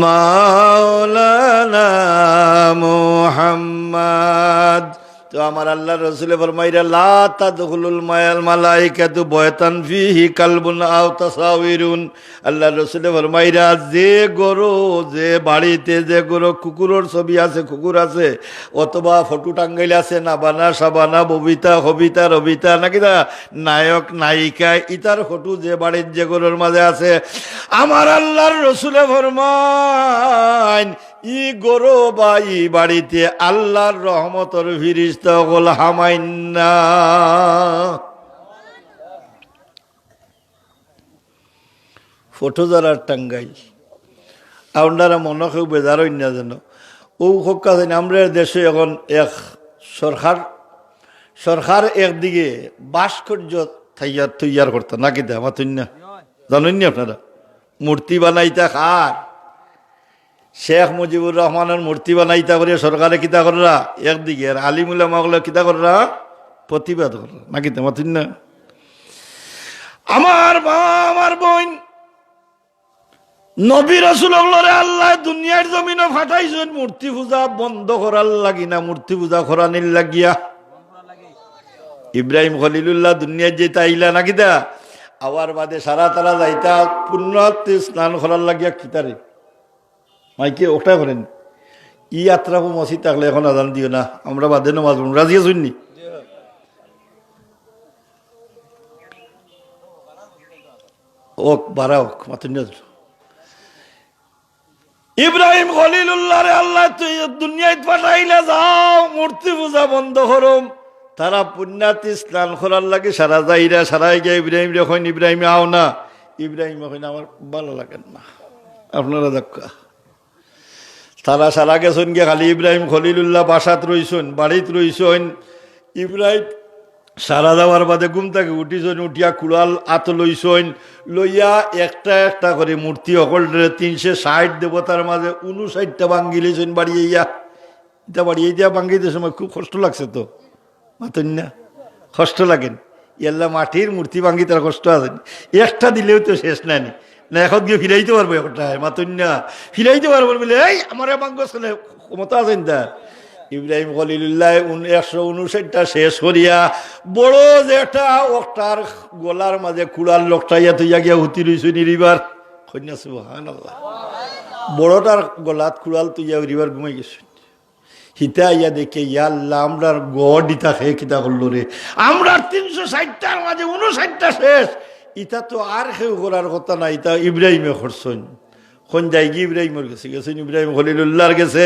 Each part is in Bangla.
মাওলানা মুহাম্মদ তো আমার আল্লাহ রসুলে ফরমাইরা, লা তাদখুলুল মায়াল মালাইকাতু বয়তান ফিহি কালবুন আও তাসাউরুন। আল্লাহ রসুলে ফরমাইরা, যে গরু, যে বাড়িতে যে গরু, কুকুরের ছবি আছে, কুকুর আছে, অথবা ফটো টাঙ্গাইল আছে, নাবানা, সাবানা, ববিতা কবিতা রবিতা, নাকি না নায়ক, নায়িকা, ইতার ফটো যে বাড়ির যে গরুর মাঝে আছে। আমার আল্লাহর রসুলে ফরমাইন ই গরু বা ই বাড়িতে আল্লাহর রহমতর ফিরিস্তা হল হামাইন্না। ফটো যারার টাঙ্গাইল। আপনারা মনে কেউ বেজার না যেন। ও হকা জানি আমরা দেশে এখন এক সরকার সরকার একদিকে ভাস্কর্য থাইয়ার তৈয়ার করতো। নাকি দে আমার তুই নি আপনারা? মূর্তি বানাইতা খার শেখ মুজিবুর রহমানের মূর্তি বানাইতা করে সরকারে কিতা কররা? একদিকে আর আলিমুল্লাহ মাগলে কিতা কররা? প্রতিবাদ কররা। নাকি তো মাতুন না? আমার মা, আমার বোন, নবী রসুলরে আল্লাহ দুনিয়ার জমিনে ফাটাইছেন, মূর্তি পূজা বন্ধ করার লাগি না মূর্তি পূজা করানির লাগিয়া। ইব্রাহিম খলিলুল্লাহ দুনিয়ার যে তাইলা নাকি দা আবার বাদে সারা তারা যাইতা পুণ্যতে স্নান করার লাগিয়া কিতারে মাইকে ওটা করেন। ই যাত্রা মসজিদ থাকলে এখন আজান দিও না। আমরা বাদে নমাজ। রাজি শুননি ওক, বারা ওক মাতুন ইব্রাহিম খলিলুল্লাহ রে আল্লাহ, তুই দুনিয়ায় পাঠাইলে যাও, মূর্তি পূজা বন্ধ করম তারা পুণ্যাতি স্নান করার লাগে সারা যাইরা সারাই গিয়ে ইব্রাহিম যখন ইব্রাহিম, আও না। ইব্রাহিম এখন আমার ভালো লাগেন না। আপনারা দেখা। তারা সারা গেছেন গিয়ে খালি ইব্রাহিম খলিলুল্লাহ বাসাত রইছেন, বাড়িত রইছেন। ইব্রাহিম সারা যাওয়ার বাদে ঘুম থেকে উঠিছেন, উঠিয়া কুড়াল আত লইছেন, লইয়া একটা একটা করে মূর্তি অকল তিনশো ষাট দেবতার মাঝে উনষাটটা ভাঙ্গি লইছেন বাড়িয়ে ইয়া এটা বাড়িয়ে দিয়া ভাঙ্গিতে সময় খুব কষ্ট লাগছে তো, মাতন না? কষ্ট লাগেন। ইয়াল্লা মাটির মূর্তি ভাঙ্গি তার কষ্ট আছে একটা দিলেও তো শেষ নাই। না, এখন গিয়ে ফিরাইতে পারব একটা মাতন না ফিরাইতে পারব বলে, এই, আমার ছেলে, ক্ষমতা আছেন তা ইব্রাহিম খলিলুল্লাহ একশো উনষাটটা শেষ করিয়া বড় যেটা ওটার গলার মাঝে কুড়ার লোকটাইয়া তুইয়া গিয়া হুতি রইছে নিরিবার। কন্যা সুহান বড়টার গলাত কুড়াল তুইয়া উড়িবার ঘুমাই গেছে। হিতা ইয়া দেখে, ইয়া আল্লাহ, আমরার গড ইতা খেয়ে কিতা করল রে? আমরা তিনশো ষাটটার মাঝে উনষাটটা শেষ। ইটা তো আর কেউ করার কথা না ইটা ইব্রাহিমে করছেন যাই গিয়ে ইব্রাহিমের গেছে গেছেন, ইব্রাহিম খলিলুল্লাহর গেছে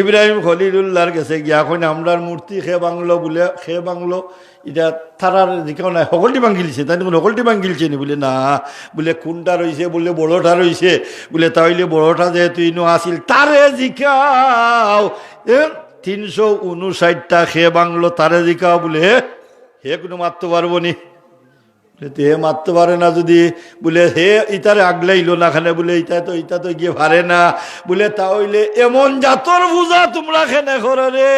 ইব্রাহিম খলিলুল্লাহর গেছে গিয়া এখন আমরার মূর্তি খে বাংলো বলে, খে বাংলো এটা তারার যেখানে নাই সকলটি ভাঙ্গিলছে তাই দেখুন সকলটি ভাঙ্গিলছে নি বলে, না, বলে কোনটা রয়েছে বলে বড়টা রয়েছে বলে তাইলে বড়টা যেহেতু ইনো আসিল তারে জিকাও তিনশো উনষাটটা খে বাংলো তারে জিকাও বলে, হে কোনো মারতে পারব নি। বলে, তে হে মারতে পারে না যদি বলে হে ইতারে আগলাইলো না খানে বলে ইটা তো ইটা তো গিয়ে পারে না। বলে তা হইলে এমন জাতর পূজা তোমরা খেনে করো রে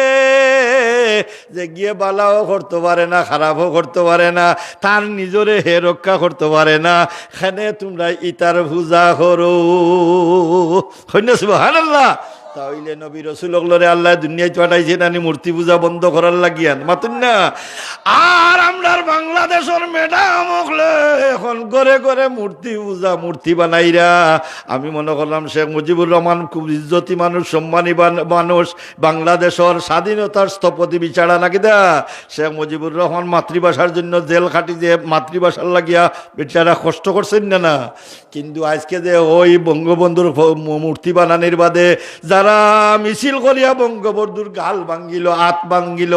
যে গিয়ে বালাও করতে পারে না খারাপও করতে পারে না তার নিজরে হে রক্ষা করতে পারে না। খানে তোমরা ইতার পূজা করো। হইনা সুবহান তাইলে নবী রসুলরে আল্লাহ দুনিয়ায় পাঠাইছে নানি মূর্তি পূজা বন্ধ করার লাগিয়ান। মাতুন না? আর আমরার বাংলাদেশের ম্যাডাম হলে এখন ঘরে ঘরে মূর্তি পূজা, মূর্তি বানাইরা। আমি মনে করলাম শেখ মুজিবুর রহমান খুব ইজ্জতি মানুষ, সম্মানী মানুষ, বাংলাদেশের স্বাধীনতার স্থপতি বিচারা নাকি দা? শেখ মুজিবুর রহমান মাতৃভাষার জন্য জেল খাটি যে মাতৃভাষার লাগিয়া বেচারা কষ্ট করছেন না না? কিন্তু আজকে যে ওই বঙ্গবন্ধুর মূর্তি বানানির বাদে যারা মিছিল করিয়া বঙ্গবন্ধুর গাল ভাঙ্গিল হাত ভাঙ্গিল।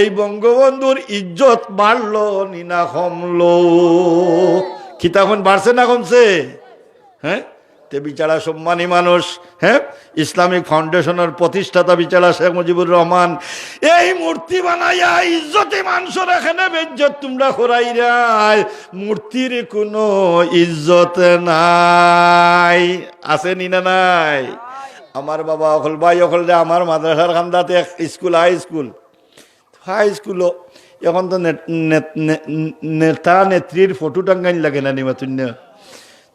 এই বঙ্গবন্ধুর ইজ্জত বাড়লো, নিনা কমলো। খিতাখন বাড়ছে না কমছে? হ্যাঁ? তে বিচারা সম্মানী মানুষ হ্যাঁ? ইসলামিক ফাউন্ডেশনের প্রতিষ্ঠাতা বিচারা শেখ মুজিবুর রহমান, এই মূর্তি বানাইয়া ইজ্জতে মানুষের এখানে বেজ্জত তোমরা খোরাই রাই মূর্তির কোনো ইজ্জত নাই। আছে নি না নাই? আমার বাবা অকল ভাই, অকল যে আমার মাদ্রাসার খান্দাতে স্কুল, হাই স্কুল। হাই স্কুলও এখন তো নেতা নেত্রীর ফটো টাঙ্গাইন লাগে না নিমাতুন্য।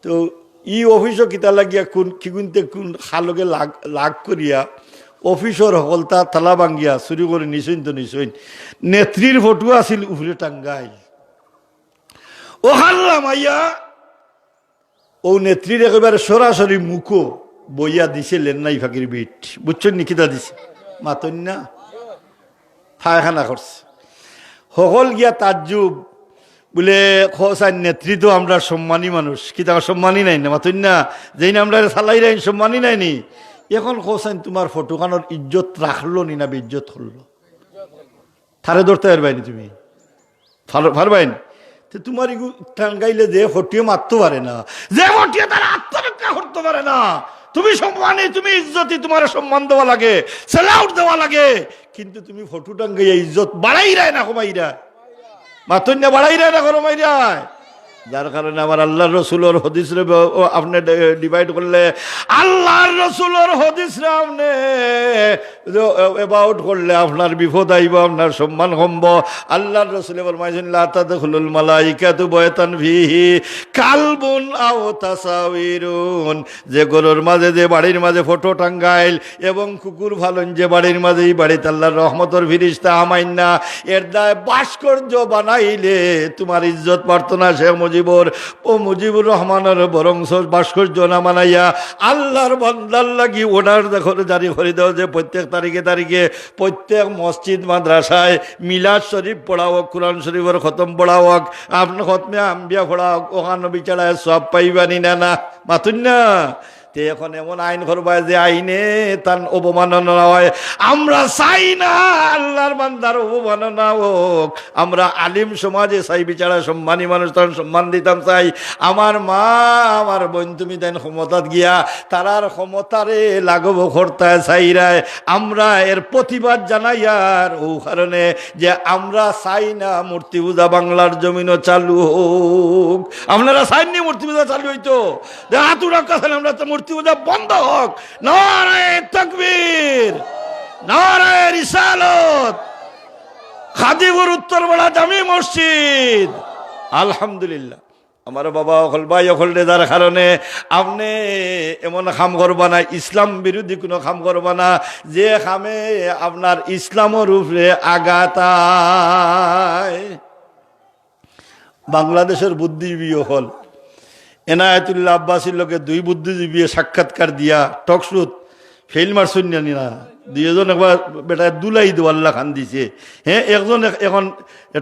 তো ই অফিসও কিতা লাগিয়া কোন কি কিগুনতে কোন খালকে লাগ লাগ করিয়া অফিসর হল তা তালা ভাঙ্গিয়া চুরি করে নিছইন তো নিছইন নেত্রীর ফটো আছিল উফরে টাঙ্গাইল। ও হাল্লা মাইয়া ও নেত্রীর একেবারে সরাসরি মুখো। বইয়া দিছে, লেন্নাই ফাঁকির বিট। বুঝছেন নিকিতা দিছে? মাতন না ফায়খানা করছে। সকল গিয়া তাজ্জুব বলে খোসাই নেত্রী তো আমরা সম্মানী মানুষ। কি তার সম্মানী নাই না? মাতুন না যেই না আমরা সালাই রাইন সম্মানী নাই নি? এখন খোসাইন তোমার ফটোখানোর ইজ্জত রাখল নি না ইজ্জত করল থারে ধরতে পারবাইনি তুমি? পারবাইনি তো তোমার টাঙ্গাইলে যে ফটিয়ে মারতে পারে না, যে ফটিয়ে তারা আত্মরক্ষা করতে পারে না তুমি সম্মানে, তুমি ইজ্জতি, তোমার সম্মান দেওয়া লাগে সেলাউট দেওয়া লাগে। কিন্তু তুমি ফটো টাঙ্গাইয়া ইজ্জত বাড়াই রায় না কমাই রায় মাতন বাড়াই রায় না কমাই রায় যার কারণে আমার আল্লাহর রসুলোর হদিস রে আপনি ডিভাইড করলে, আল্লাহর রসুলোর হদিস রে আপনি অ্যাবাউট করলে আপনার বিপদ আইব, আপনার সম্মান কমব। আল্লাহর রসুলে ফরমাইছেন লা তাদখুলুল মালাইকাতু বয়তান ফিহি কালবুন আও তাসাউরুন যে গরুর মাঝে, যে বাড়ির মাঝে ফটো টাঙ্গাইল এবং কুকুর ভালন যে বাড়ির মাঝে, এই বাড়িতে আল্লাহর রহমতর ফিরিস্তা আমাইন না। এর দায় ভাস্কর্য বানাইলে তোমার ইজ্জত পারত না শেখ মুজিবুর, ও মুজিবুর রহমানের বরং ভাস্কর্য না মানাইয়া আল্লাহর বন্দার লাগি ওনার দেখো জারি করে দেওয়া যে প্রত্যেক তারিখে তারিখে প্রত্যেক মসজিদ, মাদ্রাসায় মিলাদ শরীফ পড়া হোক কোরআন শরীফের খতম পড়া হোক আপনার খতমে আম্বিয়া পড়া হোক ওখানে বিচারায় সব পাইবানি না না। মাতুন না। তে এখন এমন আইন করবায় যে আইনে তার অবমাননা হয়। আমরা চাই না আল্লাহর বান্দার অবমাননা হোক। আমরা আলিম সমাজে চাই, বিচারা সম্মানী মানুষ তার সম্মান দিতাম চাই। আমার মা, আমার বোন, তুমি দেন ক্ষমতাত গিয়া তারার ক্ষমতারে লাগব খরতায় চাইরায় আমরা এর প্রতিবাদ জানাই আর ও কারণে যে আমরা চাই না মূর্তি পূজা বাংলার জমিনও চালু হোক। আপনারা চাইনি মূর্তি পূজা চালু হইতো? যে হাত রক্ষা আমরা তো মূর্তি পূজা বন্ধ হোক। নারায় তকবীর খাদিপুর জামি মসজিদ। আলহামদুলিল্লাহ। আমার বাবা ভাই কারণে আপনি এমন খাম করবা না, ইসলাম বিরোধী কোনো খাম করবা না, যে খামে আপনার ইসলামের উপরে আগাতায় বাংলাদেশের বুদ্ধিজীবী হল এনায়তুল্লাহ আব্বাসীর লোকে দুই বুদ্ধিজীবী সাক্ষাৎকার দিয়া টকশুত ফেল মারছুন জানি না দুইজন একবার বেটা দুলাই দো, আল্লাহ খান দিছে। হ্যাঁ একজন এখন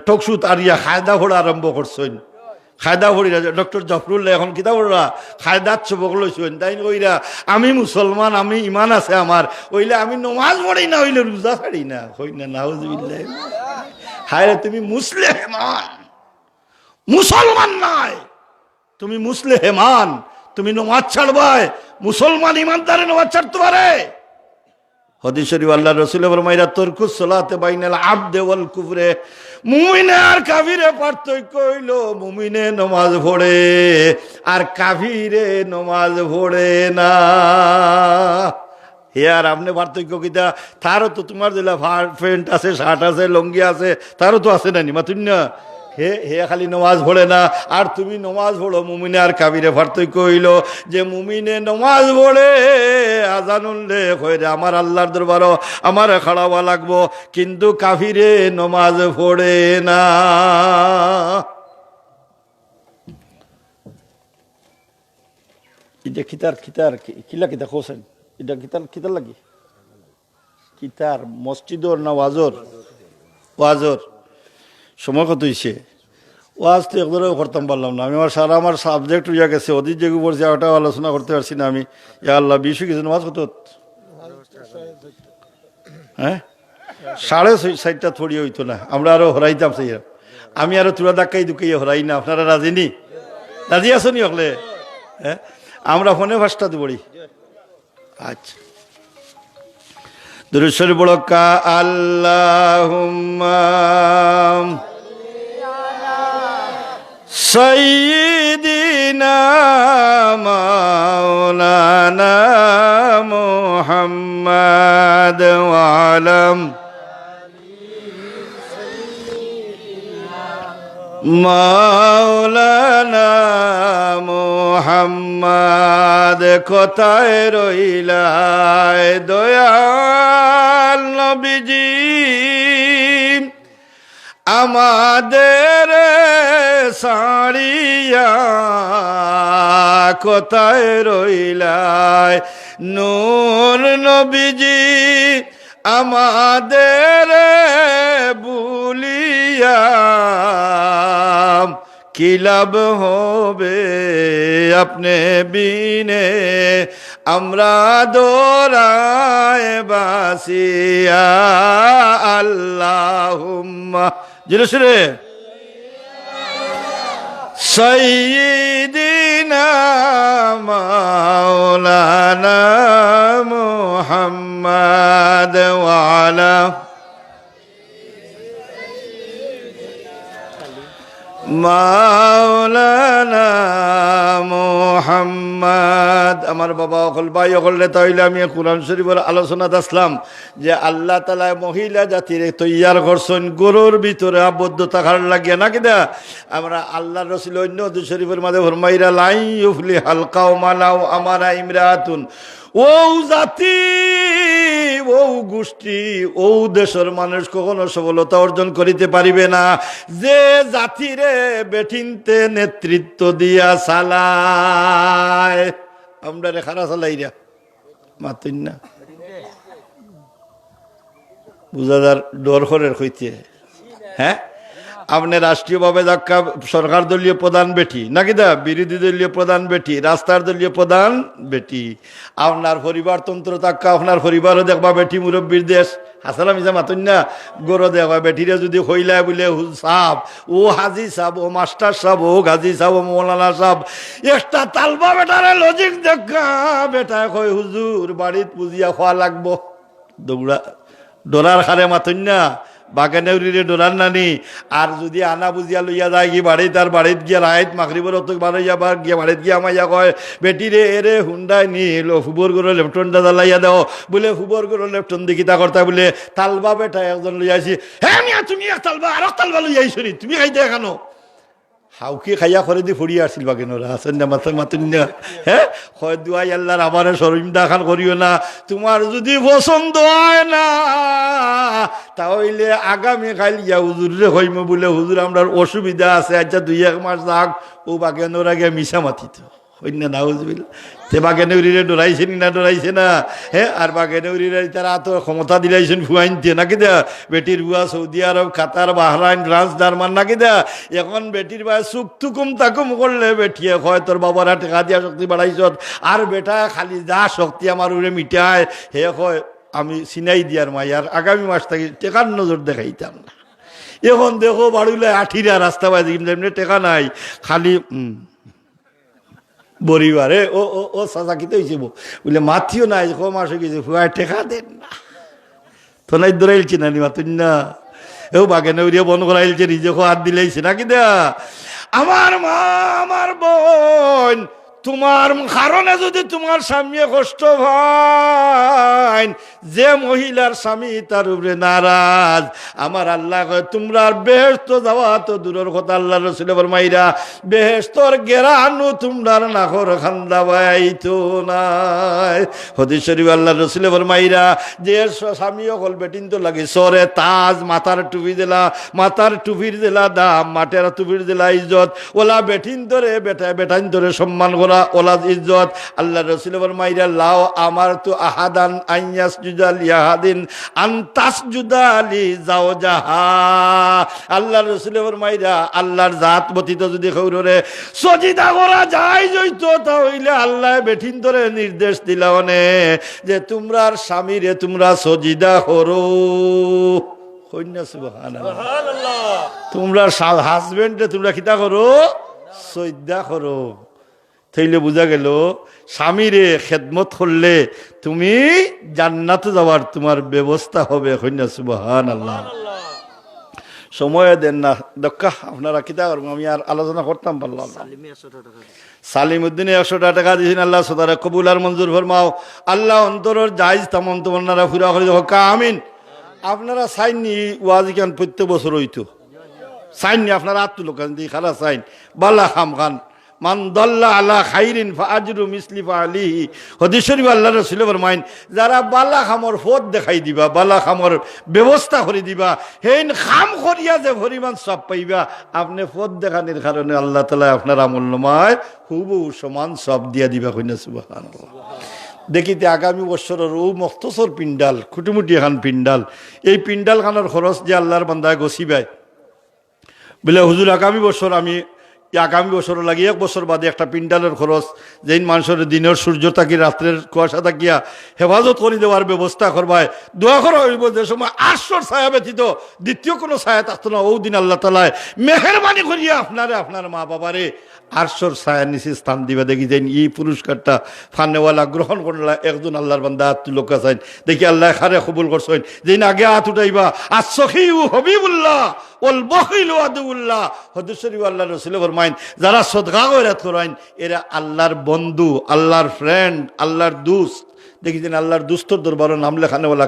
টকশুত আর ইয়া খায়দা ফোড়া আরম্ভ করছেন। খায়দা ফড়ি ডক্টর জফরুল্লাহ এখন কিতা ফোড়া খায়দাত চবক লইছেন তাই কইরা, আমি মুসলমান, আমি ইমান আছে আমার। ওইলে আমি নমাজ পড়ি না হইলে রোজা ছাড়ি না। হই না, নাউজুবিল্লাহ। হায় তুমি মুসলিমান মুসলমান নাই। তুমি মুসলে হেমান তুমি নমাজ ছাড়বাই, মুসলমান ইমানদারে নমাজ ছাড়তে পারে। হদিস শরীফ আল্লাহ মুমিনে আর কাফিরে পার্থক্য হইল, মুমিনে নমাজ আর নমাজ না। আর আপনি পার্থক্য কিতা তারও তো তোমার যেটা প্যান্ট আছে, শার্ট আছে, লঙ্গি আছে, তারও তো আছে না নিমা তুমি না। হে হে খালি নমাজ পড়ে না আর তুমি নমাজ পড়ো মুমিনে আর কাবিরে পার্থক্য হইল যে মুমিনে নমাজ পড়ে আজানুল্লে কইরে আমার আল্লাহর দরবারও আমার খাড়াওয়া লাগবো কিন্তু কাফিরে নমাজ পড়ে না। এটা কিতার কি- কিলা কিতা কোসেন এটা কিতার কিতার লাগি? কিতার মসজিদর না ওয়াজর ওয়াজর সময় কত হয়েছে ওয়াজ তো একবারেও করতাম পারলাম না। আমি আমার সারা আমার সাবজেক্ট হইয়া গেছে অধিক যে পড়ছে ওটাও আলোচনা করতে পারছি না আমি। ইয়া আল্লাহ, বিশ হয়ে গেছে ওয়াজ কত? হ্যাঁ? সাড়ে সাইডটা থড়ি হইতো না। আমরা আরও হরাইতাম সেই আমি আরও তুলা ডাক্কাই দুকাই হরাই না। আপনারা রাজি নি? রাজি আছো নি হ্যাঁ? আমরা ফোনে ফার্স্টটা পড়ি। আচ্ছা। দুরুশ্বর বড় কা আল্লাহ সঈদিনা মাওলানা মোহাম্মদ আলম মাওলানা মোহাম্মদ কোথায় রইলায় দয়াল নবীজি? আমাদের সাড়িয়া কোথায় রইলায় নূর নবীজি আমাদের বুলিয়া, কি লাভ হবে আপনি বিনে? আমরা দোরায় বাসিয়া, আল্লাহুম্মা। জিরসরে সৈদিনা মাওলানা মুহাম্মদ ওয়ালা মোহাম্মদ। আমার বাবা অকল, ভাই অকলে তাইলে আমি কোরআন শরীফের আলোচনাত আসলাম যে আল্লাহ তালা মহিলা জাতির তৈয়ার করছেন, গরুর ভিতরে আবদ্ধ থাকার লাগিয়া, নাকি দা আমরা আল্লাহ রসুল অন্য শরীফের মাঝে ফরমাইরা লাই হালকাও মালাও আমারা ইমরাতুন। ও জাতি, ও গোষ্ঠী, ও দেশের মানুষ কখনো সফলতা অর্জন করিতে পারিবে না। যে জাতিরে বেঠিনতে নেতৃত্ব দিয়া চালায়, আমরা রে খারা চালাইরা মাতুন না। বুঝাদার ডর খরের হইতে। হ্যাঁ? আপনি রাষ্ট্রীয়ভাবে ধাক্কা সরকার দলীয় প্রধান বেটি, নাকি দা বিরোধী দলীয় প্রধান বেটি, রাস্তার দলীয় প্রধান বেটি, আপনার পরিবারতন্ত্র ধাক্কা আপনার পরিবারও দেখবা বেটি মুরব্বীর দেশ। হাসালাম ইসা মাতুন না, গরো দেখবা বেটিরে যদি হইলায় বলে সাহ ও হাজি সাহ ও মাস্টার সাহ ও গাজী সাহ ও মৌলানা সাহ একটা তালবা বেটারে লজিক দেখা, বেটা কই হুজুর, বাড়িত পুজিয়া খোয়া লাগবো। দৌড়া ডরার খারে মাতুন না বাগানেউরিরে ডোলার নানি। আর যদি আনা বুঝিয়া লইয়া যায়, কি বাড়িত? আর বাড়িত গিয়া রাইত মাখরিবর অত বাড়ি যাবার গিয়া বাড়িত গিয়া আমাইয়া কয়, বেটি রে, এরে হুন্ডাই নি লো ফুবর গরো লেফটনটা জ্বালাইয়া দাও। বলে, ফুবর গরো লেফটন দেখি তা করতা? বলে, তালবা বেটা একজন লইয়াছি হ্যাঁ তুমি এক তালবা আর তালবা লইয়াইছো তুমি খাইতে এখানো? হাউকি খাইয়া খরে দি ফুড়িয়ে আসছিল বাকি নোরা। আছেন না মাথা মাতুন না হ্যাঁ হয় দুয়াই আল্লাহর আবার সরিম দেখান করিও না। তোমার যদি পছন্দ হয় না তাহলে আগামী কাল ইয়া হুজুরে হইম বলে, হুজুর আমরা অসুবিধা আছে আচ্ছা দুই এক মাস যাক ও বাকি নোরা গিয়ে মিশা মাতিত। হইন না হুজবিল তে বাগেনউরিরে ডরাইছে নি না ডরাইছে না? হ্যাঁ আর বাগেনউরিরে তারা তো ক্ষমতা দিলাইছেন ফুয়াইনতে নাকি দা বেটির বুয়া Saudi Arab Qatar Bahrain France German নাকি দা এখন বেটির বা সুখ তুকুম তাকুম করলে বেটিয়ে হয় তোর বাবারা টেকা দিয়া শক্তি বাড়াইছ আর বেটা খালি যা শক্তি আমার উড়ে মিটায় হে হয় আমি চিনাই দিয়ার মাইয়ার আগামী মাস থেকে টেকার নজর দেখাইতাম না। এখন দেখো বাড়ুলে আঠিরা রাস্তা বাজি টেকা নাই, খালি বরিবারে, ও ও ও সাজা কিতে হয়েছে বলে মাথিও নাই ক মাস গেছে, ফুয়ায় ঠেকা দেন না। তো নাই দৌড়াইলছি না নি মাতুন না। এও বাগে উড়িয়ে বন্ধ করাইলছে নিজে হাত দিলেইছে নাকি দেয়া? আমার মা, আমার বোন তোমার কারণে যদি তোমার স্বামী কষ্ট হয় যে মহিলার স্বামী তার উপরে নারাজ, আমার আল্লাহ তোমরা বেহেস্ত যাওয়া তো দূরের কথা আল্লাহ রসুল মাইরা বেহেস্তর গেরানু তোমরার নাখর খান্দা বাইতো নাই। হদিস শরীফ আল্লাহ রসুল মাইরা যে স্বামী অকল বেটিন তো লাগে, সরে তাজ মাথার টুপি দিলা, মাথার টুপির দিলা, দাম মাটের টুপির দিলা, ইজ্জত। ওলা বেটিন ধরে, বেটা বেটাইন ধরে সম্মান করা ওলা ইজ্জত। আল্লাহ রসুল মাইরা লাও আমার তো আহাদান আইয়াস জুদাল ইয়াহাদিন আন্তাস জুদালি যাও যাহা আল্লাহ রসুল মাইরা আল্লাহর জাত বতিত যদি খৌরে সজিদা করা যায় জইতো তাহলে আল্লাহ বেঠিন ধরে নির্দেশ দিলা অনে যে তোমরার স্বামীরে তোমরা সজিদা সুবহানাল্লাহ। তোমরা হাজবেন্ডে তোমরা কিতা করো সৈদা করো। থইলে বোঝা গেল স্বামীরে খেদমত করলে তুমি জান্নাতে যাওয়ার তোমার ব্যবস্থা হবে কন্যা সুবহান আল্লাহ সময় দেন না। দক্ষা আপনারা কিতা করব? আমি আর আলোচনা করতাম পারলাম না। সালিম উদ্দিনে একশো টাকা দিয়েছেন আল্লাহ সদারে কবুল আর মঞ্জুর ফরমাও। আল্লাহ অন্তরের জাইজ তেমন তোমার ফুরা করে হকা আমিন। আপনারা চাইনি ওয়াজ কেন প্রত্যেক বছর হইতো। সাইন নি আপনার আত্মু লোক দি খালা সাইন। বাল্লা খাম খান। মান দল্লা আলা খাইরিন ফা আজরু মিসলি ফা আলিহি হদিস শরীফ আল্লাহ রসুল ফরমাইন যারা বালা খামর ফোদ দেখাই দিবা, বালা খামর ব্যবস্থা করে দিবা, হেইন খাম করিয়া যে পরিমাণ সব পাইবা, আপনি ফোদ দেখানির কারণে আল্লাহ তালা আপনার আমল নমায় হুবু সমান সব দিয়া দিবা কইনা, সুবহানাল্লাহ। দেখিতে আগামী বছরের ও মস্তসর পিণ্ডাল, খুটিমুটি এখন পিণ্ডাল, এই পিণ্ডাল খানোর খরচ যে আল্লাহর বান্দায় গছিবাই বলে, হুজুর, আগামী বছর আমি আগামী বছর লাগি এক বছর বাদে একটা পিণ্ডালের খরচ যেই মানুষের দিনের সূর্য থাকি, রাত্রের কুয়াশা থাকিয়া হেফাজত করে দেওয়ার ব্যবস্থা করবায়। দোয়া করা হইব যে সময় আশ্বর ছায়া ব্যতীত দ্বিতীয় কোনো ছায়া থাকতো না। ও দিন আল্লাহ তালায় মেহরবানি করিয়া আপনারে, আপনার মা বাবারে আটশোর ছায়া নিচে স্থান দিবা। দেখি যেন এই পুরস্কারটা ফানেওয়ালা গ্রহণ করলা একজন আল্লাহর বান্দা হাত তুলো কাছাইন দেখি আল্লাহ খারে কবুল করছেন। যেন আগে হাত উঠাইবা আশ্বখি হবিবুল্লাহ ওল বহিল আদুল্লাহ হদুসরি আল্লাহ রসুল ফরমাইন যারা সদগা গৈরাত করাইন, এরা আল্লাহর বন্ধু, আল্লাহর ফ্রেন্ড আল্লাহর দুস্ত। দেখিছেন আল্লাহর দুস্তর দরবার নাম লেখানে বলা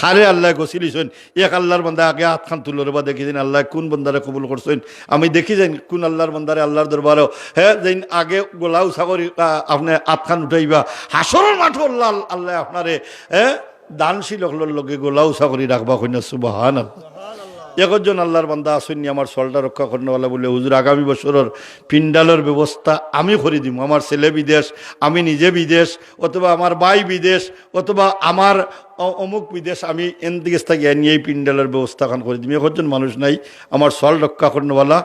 খারে আল্লাহ গছিলিছেন এক আল্লাহর বান্দা আগে হাত খান তুলোর বা দেখিছেন আল্লাহ কোন বন্দারে কবুল করছেন আমি দেখি যাই কোন আল্লাহর বন্দারে আল্লাহর দরবারও হ্যাঁ যেন আগে গোলাও সাগরি আপনি হাত খান উঠাইবা। হাসরের মাঠ আল্লাহ আল্লাহ আপনারে হ্যাঁ দানশীল হলোর লগে গোলাও সাগরি রাখবা কইনা সুবাহান আল্লাহ একজন আল্লাহর বান্দা আসেননি আমার সলটা রক্ষা করনেওয়ালা বলে, হুজুর, আগামী বছরের পিন্ডালের ব্যবস্থা আমি করে দিব। আমার ছেলে বিদেশ, আমি নিজে বিদেশ, অথবা আমার ভাই বিদেশ, অথবা আমার অমুক বিদেশ, আমি এন দিকে থাকি নিয়ে এই পিন্ডালের ব্যবস্থা খান করে দিব। একজন মানুষ নাই, আমার সল রক্ষা করনেওয়ালা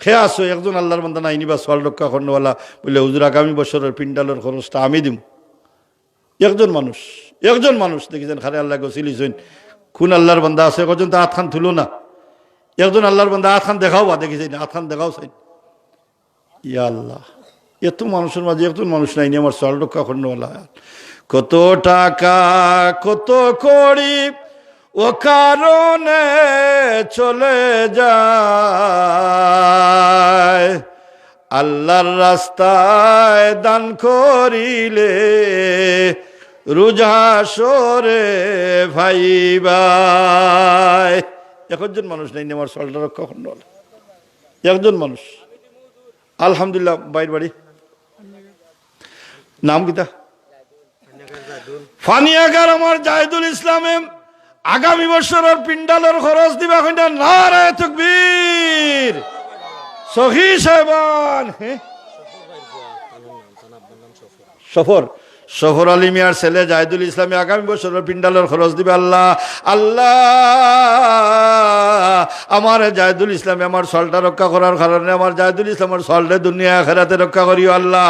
খেয়ে আসো একজন আল্লাহর বান্দা নাই, নিবা সল রক্ষা করনেওয়ালা বলে, হুজুর, আগামী বছরের পিন্ডালের খরচটা আমি দিম। একজন মানুষ একজন মানুষ দেখেছেন, খারে আল্লাহ গছিলিছেন খুন আল্লাহর বান্দা আছে, কজন তো আতখান তুলো না। একজন আল্লাহর বান্দা আতখান দেখাও বা দেখেছেন আতখান দেখাও চাই ইয়া আল্লাহ, এত মানুষের মাঝে একজন মানুষ নাই আমার সল রক্ষা করনেওয়ালা কত টাকা, কত করি ও কারণে চলে যায়। আল্লাহর রাস্তায় দান করিলে রুজা সরে ভাই ভাই। একজন মানুষ নাই আমার সলটা রক্ষা করনেওয়ালা একজন মানুষ। আলহামদুলিল্লাহ, বাইর বাড়ি। নাম কিতা ফানিয়াগার আমার জাহিদুল ইসলামে আগামী বছরের পিন্ডালের খরচ দিবা কিনা না রে তকবীর সহি সাহেবান হ্যাঁ? সফর সফর আলী মিয়ার ছেলে জাহিদুল ইসলামী আগামী বছরের পিন্ডালের খরচ দিবে আল্লাহ। আল্লাহ! আমার জাহিদুল ইসলামী আমার সলটা রক্ষা করার কারণে আমার জাহিদুল ইসলামের সলটে দুনিয়া খেরাতে রক্ষা করিও আল্লাহ।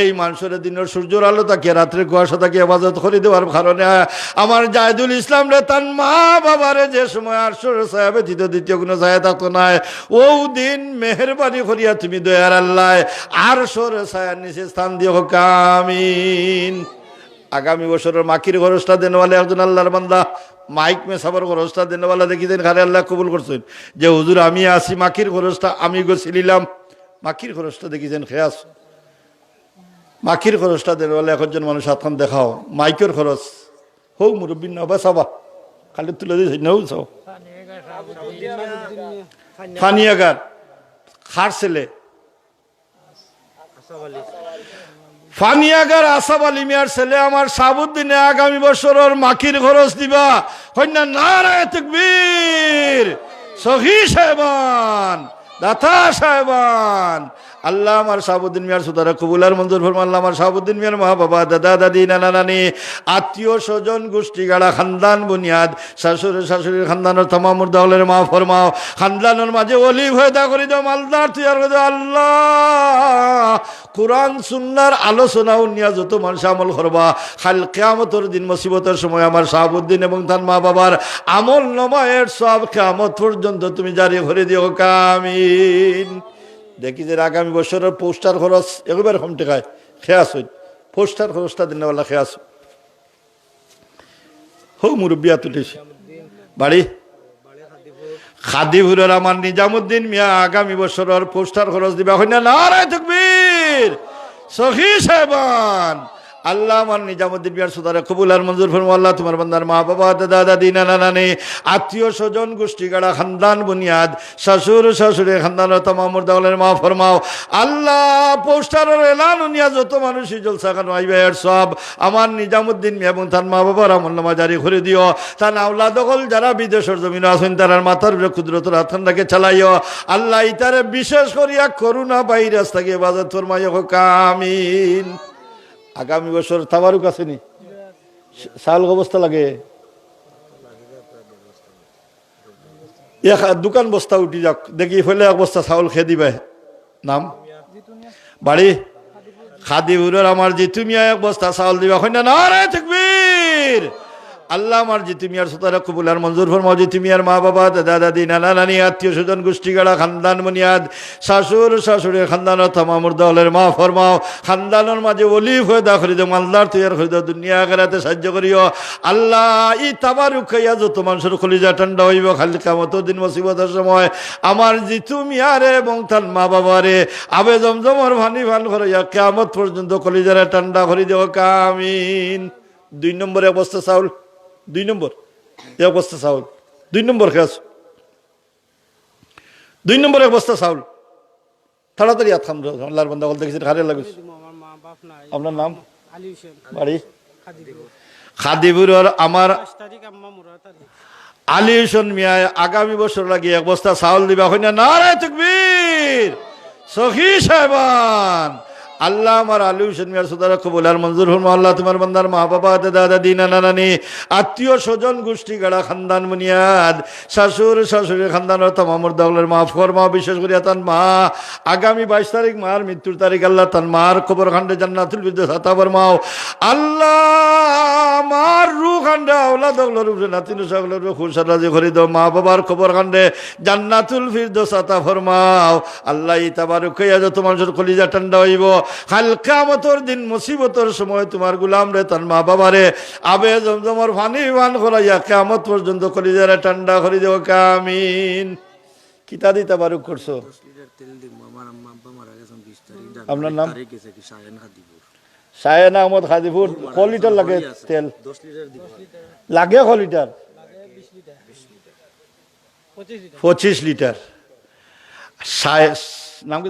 এই মানুষের দিনের সূর্যর আলো তাকে রাত্রে কুয়াশা তাকে হেফাজত করে দেওয়ার কারণে আমার জাহিদুল ইসলাম রে তার মা বাবারে যে সময় আটশো সাহেবে দ্বিতীয় দ্বিতীয় কোনো ছায়া থাকতো না ও দিন মেহরবানি করিয়া তুমি দয়ার আল্লাহ। আর সর ছায়ার নিচে স্থান দিও কামিন আগামী বছরের মাকির খরচটা দেনওয়ালা একজন আল্লাহর বান্দা। মাইক মেসাবার খরচটা দেনওয়ালা দেখি দেন খারে আল্লাহ কবুল করছেন। যে হুজুর, আমি আসি মাকির খরচটা আমি গছিলিলাম মাকির খরচটা দেখিছেন খেয়াস মাকির খরচটা দেনওয়ালা একজন মানুষ হাতখান দেখাও। মাইকের খরচ। হোক মুরব্বী নবা চাবা খালি তুলে দিয়েছে নৌ চাও ফানিয়াগার। খার ছেলে। ফানিয়াগার আসাব আলী মিয়ার ছেলে আমার সাবুদ্দিনে আগামী বছর ওর মাকির খরচ দিবা। কন্যা নারায় তকবীর। সহি সাহেবান, দাতা সাহেবান আল্লাহ আমার শাহাবুদ্দিন মিয়ার সুতারা কবুলার মঞ্জুর ফরমা আল্লাহ আমার শাহাবুদ্দিন মিয়ার মা বাবা দাদা, দাদি, নানা, নানি, আত্মীয়, স্বজন, গোষ্ঠী, গাড়া, খানদান, বুনিয়াদ, শাশুড়ি, শাশুড়ির খানদানের তামামুর দলের মা, ফরমাও। খানদানের মাঝে অলিভ হয়ে দা করে দাও, মালদার তুয়ার করে আল্লাহ। কোরআন, সুন্নার আলোচনা উনিয়া যত মানুষ আমল করবা। খাল কেয়ামতর দিন মুসিবতের সময় আমার শাহাবুদ্দিন এবং তার মা বাবার আমল নমায়ের সব কেয়ামত পর্যন্ত তুমি জারি করে দিও, কামিন। দেখি যে আগামী বছরের পোস্টার খরচ একবার কম টেকায় খেয়াস হই পোস্টার খরচটা দিন বলা খেয়াস হো মুরব্বিয়া তুলেছি বাড়ি? খাদিপুরের আমার নিজামুদ্দিন মিয়া আগামী বছরের পোস্টার খরচ দিবা। হইনা না রায় থাকবির সখী সাহেবান! আল্লাহ আমার নিজামুদ্দিন মিয়ার সুদারে কবুল আর মঞ্জুর ফরমো। আল্লাহ তোমার বান্দার মা বাবা দাদা দাদি নানা নানি আত্মীয় স্বজন গোষ্ঠী গাড়া খানদান, বুনিয়াদ, শ্বশুর শাশুড়ি খানদান তমামুর দাওয়ালের মা, ফরমাও। আল্লাহ পোস্টারের এলান উনিয়া যত মানুষই জলসা এর সব আমার নিজামুদ্দিন এবং তার মা বাবার আমল নামা জারি করে দিও। তার আউলা দখল যারা বিদেশের জমিন আছেন, তার মাথার উপরে ক্ষুদ্রতর হাতখানটাকে চালাইও। আল্লাহ ইতারে বিশেষ করিয়া করুণা ভাইরাস থেকে বাজার ফরমাইও কামিন আগামী বছর তাবারুক আসেনি। সাল অবস্থা লাগে। দোকান বস্তা উঠি যাক। দেখি ফেলে এক বস্তা চাউল খেয়ে দিবে। নাম? বাড়ি? খাদিপুরের আমার জিতু মিয়া এক বস্তা চাউল দিবা। না রে তকবীর! আল্লাহ আমার জিতু মিয়ার সোতারা কবুল আর মঞ্জুর ফরমাও জিতু মিয়ার মা বাবা দাদা দাদি নানা নানি, আত্মীয় স্বজন, গোষ্ঠীগাড়া, খানদান, মনিয়াদ শাশুর শাশুড়ি, খানদান তামামুর দলের মা, ফরমাও, খানদানের মাঝে অলিফ হয়ে দা খরিদ মালদার তৈয়ার খরিদ দুনিয়া আগারাতে সাহায্য করিও। আল্লাহ, ই তাবারুক খাইয়া যত মানুষের কলিজা ঠান্ডা হইব খালি কামত দিন মুসিবতের সময়। আমার জিতু মিয়ারে এবং তার মা বাবারে আবে জমজমর ভানি ভান করিয়া কেমত পর্যন্ত কলিজারে ঠান্ডা করি দেও, কামিন। দুই নম্বরে অবস্থা, চাউল। দুই নম্বর। এ অবস্থা চাউল। দুই নম্বর খেয়াছ দুই নম্বরে অবস্থা চাউল। তাড়াতাড়ি আথাম আল্লাহর বন্ধা বলতে গেছি খারে লাগিস আপনার নাম? আলী বাড়ি? খাদিপুর খাদিপুরের আমার আলী হোসেন মিয়ায় আগামী বছর লাগে এক বস্তা চাউল দিবা হয় না নারায় তকবীর! সখী সাহেবান! আল্লাহ আমার আলী হোসেন মিয়ার সুদারা কবুল, আর মঞ্জুর হল আল্লাহ তোমার বান্দার মা বাবা দাদা দাদি নানা নানি আত্মীয় স্বজন, গোষ্ঠী, গাড়া, খানদান, মুনিয়াদ শাশুর শাশুড়ি খানদানের তমামুর দাউলের মা ফরমা বিশেষ করিয়া তার মা, আগামী বাইশ তারিখ মার মৃত্যুর তারিখ, আল্লাহ তান মার খবর খান্ডে জান্নাতুল বিদ্যুৎ হাতা ফরমাও আল্লাহ আমার রু খান্ডে আওলা দগলের উপরে নাতিন উপরে খুশার রাজি করে দাও মা বাবার খবর খান্ডে জান্নাতুল ফিরদৌস আতা ফরমাও আল্লাহ ইতাবার কইয়া যত মানুষের কলিজা ঠান্ডা হইব। হালকামতর দিন মুসিবতর সময় তোমার গুলাম রে তার মা বাবারে আবে জমজমর ফানি ফান করাইয়া কামত পর্যন্ত করি কলিজারে ঠান্ডা করে দেও কামিন কিতা দিতে বারুক করছ? দিব আপনার নাম? সায়ন আহমদ খাদিপুর ক লিটার লাগে তেল? দিব। লাগে ক লিটার? পঁচিশ লিটার। নাম কি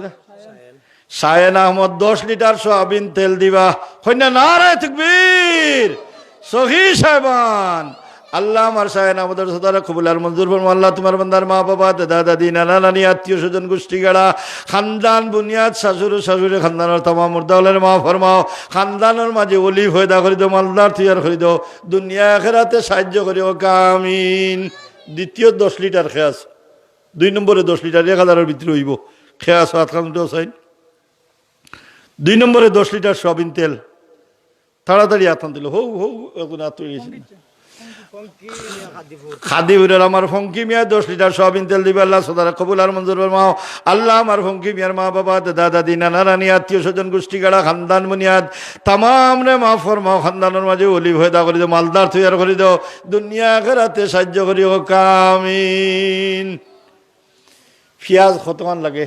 সায়েন আহমদ দশ লিটার সোয়াবিন তেল দিবা। হইনা না রে তকবীর। সহি সাহেবান, আল্লাহ আমার সায়েন আমাদের সদারা কবুলার মঞ্জুর ফরমা আল্লাহ তোমার বান্দার মা বাবা দাদা, দাদি, নানা, নানি, আত্মীয় স্বজন গোষ্ঠী গাড়া খানদান, বুনিয়াদ শাশুর শাশুড়ি খানদানের তামা মুর্দাউলের মা ফরমাও। খানদানের মাঝে অলিভ হয়ে দা করি দো মালদার তৈয়ার করি দো দুনিয়া খেরাতে সাহায্য করিও, কামিন। দ্বিতীয় দশ লিটার খেয়াছ দুই নম্বরে দশ লিটার এক হাজারের ভিতরে হইব। খেয়া সাত খান সাইন দুই নম্বরে দশ লিটার সয়াবিন তেল। তাড়াতাড়ি আতান দিল। হৌ হৌ এখন গেছি খাদিপুরের আমার ফঙ্কি মিয়া, দশ লিটার সয়াবিন তেল দিবে আল্লাহ, সদার কবুল আর মঞ্জুর মাও আল্লাহ, আমার ফঙ্কি মিয়ার মা বাবা দাদা দাদি নানা নানি আত্মীয় স্বজন গোষ্ঠী গাড়া খানদান, মুনিয়াদ। তামাম রে মা ফরমাও, খানদানের মাঝে অলিভ হয়ে দা করে দাও মালদার তৈয়ার করে দাও দুনিয়া খেরাতে সাহায্য করিও কামিন। পিঁয়াজ কতক্ষণ লাগে?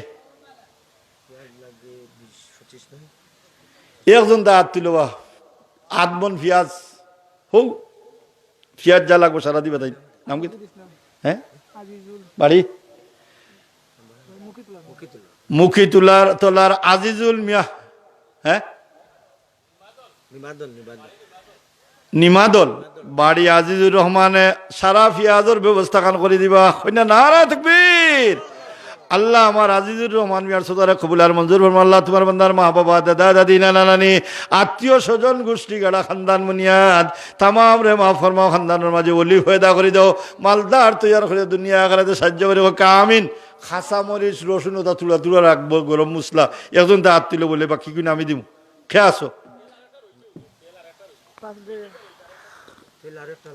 একজন দা হাত তুলো বা আট মন পিঁয়াজ হৌ পিঁয়াজ যা লাগবো সারা দিবে তাই নাম কি? হ্যাঁ? বাড়ি? মুখী তুলার তোলার আজিজুল মিয়া হ্যাঁ? নিমাদল বাড়ি আজিজুর রহমানে সারা পিঁয়াজের ব্যবস্থা খান করে দিবা। হইনা নারা তকবীর! আল্লাহ আমার আজিজুর রহমান মিয়ার সদারে কবুলার মঞ্জুর ফরমা আল্লাহ তোমার বান্দার মা বাবা দাদা দাদি নানা নানি আত্মীয় স্বজন গোষ্ঠী গাড়া খানদান মুনিয়াদ তামাম রে মা ফরমা খানদানের মাঝে অলি হয়ে দা করে দাও মালদার তৈয়ার করে দুনিয়া আগারাতে সাহায্য করে কামিন খাসা মরিচ রসুন ওটা তুলা তুলা রাখব গরম মশলা একজন তা হাত তুলে বলে বা কি কিনে আমি দিব খেয়ে আসো।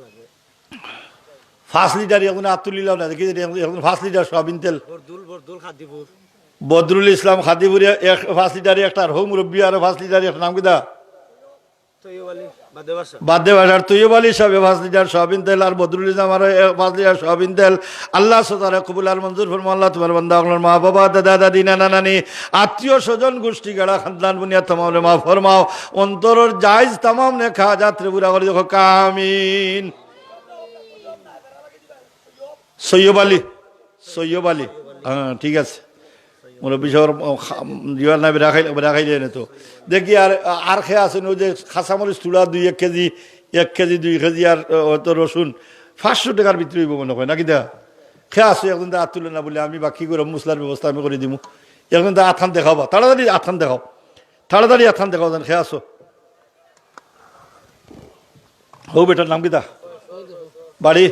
লাগে। পাঁচ লিটার এখন আট তুলিলাম না দেখি এখন পাঁচ লিটার সয়াবিন তেল। বদরুল ইসলাম খাদিপুরি এক পাঁচ লিটারি একটা আর হোম মুরব্বী আর পাঁচ লিটারি একটা নাম কিদা বাদে বাসা বাদে বাসার তুইও বলি সবে পাঁচ লিটার সয়াবিন তেল আর বদরুল ইসলাম আর এ পাঁচ লিটার তেল। আল্লাহ সতারে কবুল আর মঞ্জুর ফরমা আল্লাহ তোমার বান্দা আপনার মা বাবা দাদা দাদি নানা নানি আত্মীয় স্বজন গোষ্ঠী গাড়া খানদান বুনিয়া তামাম মা ফরমাও অন্তরের জায়জ তামাম নে খা যাত্রে বুড়া করে দেখো কামিন। সৈয়ব আলী সৈয়ব আলী। হ্যাঁ ঠিক আছে। মুরব্বী শহর জিওয়ার না বেড়া খাই বেড়া খাই যায় তো। দেখি আর আর খেয়ে আছে ওই যে খাসামরিচ চূড়া দুই এক কেজি এক কেজি, দুই কেজি আর হয়তো রসুন। পাঁচশো টাকার ভিতরে হইব মনে হয়, নাকি দা? খেয়ে আসো, এখন তো তুলে না বলে আমি বাকি করে মশলার ব্যবস্থা আমি করে দিব এখন তো আথান দেখাবো, তাড়াতাড়ি আথান দেখাও। তাড়াতাড়ি আথান দেখাও, যেন খেয়ে আসো। হৌ বেটার নাম কি দা? বাড়ি?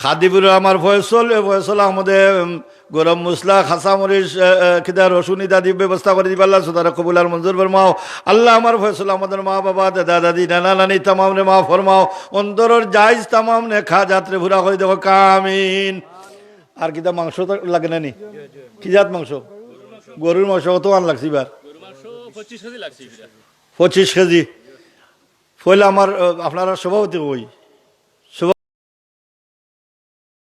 খাদিপুর আমার ফয়সল ফয়সল আহমদে উম, গরম মশলা খাসা মরিচ এ, এ, খিদা রসুন ইত্যাদি ব্যবস্থা করে দিবা আল্লাহ সুতারা কবুল আর মঞ্জুর ফরমাও। আল্লাহ আমার ফয়সল আমাদের মা বাবা দাদা দাদি নানা নানি তামাম রে মা ফরমাও। অন্তরের জাইজ তামাম নে খা যাত্রে ভুরা করে দেখো কামিন আর কিতা মাংস তো লাগে না নি? কি জাত মাংস? গরুর মাংস কত আন লাগছে এবার? পঁচিশ কেজি পয়লা আমার আপনারা সভাপতি ওই